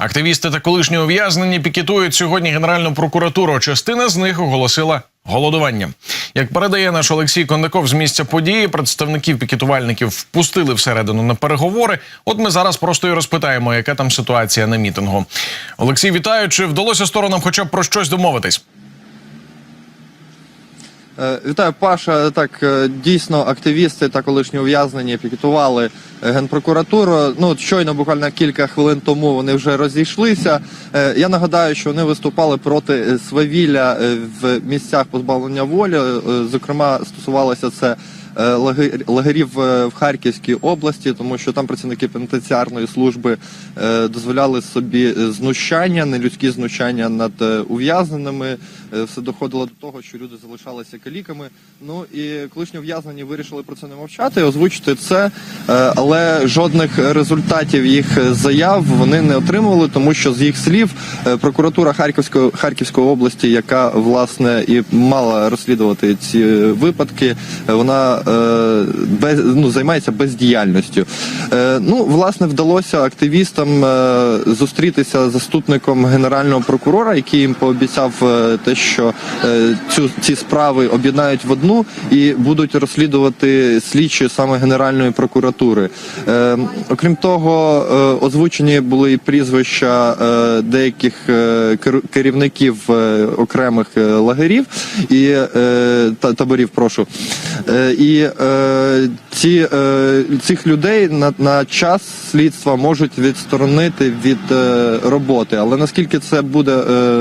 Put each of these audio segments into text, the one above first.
Активісти та колишні ув'язнені пікетують сьогодні Генеральну прокуратуру. Частина з них оголосила голодування. Як передає наш Олексій Кондаков з місця події, представників пікетувальників впустили всередину на переговори. От ми зараз просто і розпитаємо, яка там ситуація на мітингу. Олексій, вітаю. Чи вдалося сторонам хоча б про щось домовитись? Е, Вітаю, Паша. Так, е, дійсно, активісти та колишні ув'язнені пікетували е, генпрокуратуру. Ну, щойно, буквально кілька хвилин тому вони вже розійшлися. Я нагадаю, що вони виступали проти свавілля в місцях позбавлення волі. Зокрема, стосувалося це лагерів е, в Харківській області, тому що там працівники пенітенціарної служби е, дозволяли собі е, знущання, нелюдські знущання над е, ув'язненими. Е, Все доходило до того, що люди залишалися каліками. Ну і колишні ув'язнені вирішили про це не мовчати, озвучити це, е, але жодних результатів їх заяв вони не отримували, тому що з їх слів е, прокуратура Харківської Харківської області, яка власне і мала розслідувати ці е, випадки, е, вона е, без ну займається бездіяльністю. Е, Ну власне вдалося активістам е, зустрітися з заступником генерального прокурора, який їм пообіцяв е, те, що е, цю ці справи об'єднають в одну і будуть розслідувати слідчі саме Генеральної прокуратури. Е, Окрім того, е, озвучені були і прізвища е, деяких е, керівників е, окремих е, лагерів і е, та- таборів. Прошу. Е, І е, ці, е, цих людей на, на час слідства можуть відсторонити від роботи. Але наскільки це буде,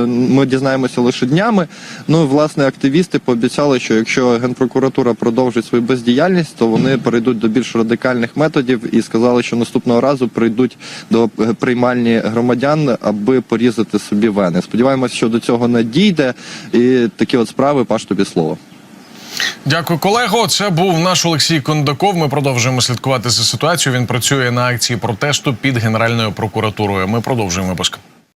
ми дізнаємося лише днями. Ну власне активісти пообіцяли, що якщо генпрокуратура продовжить свою бездіяльність, то вони перейдуть до більш радикальних методів і сказали, що наступного разу прийдуть до приймальні громадян, аби порізати собі вени. Сподіваємося, що до цього не дійде. І такі от справи, паш тобі слово. Дякую, колего. Це був наш Олексій Кондаков. Ми продовжуємо слідкувати за ситуацією. Він працює на акції протесту під Генеральною прокуратурою. Ми продовжуємо випуск.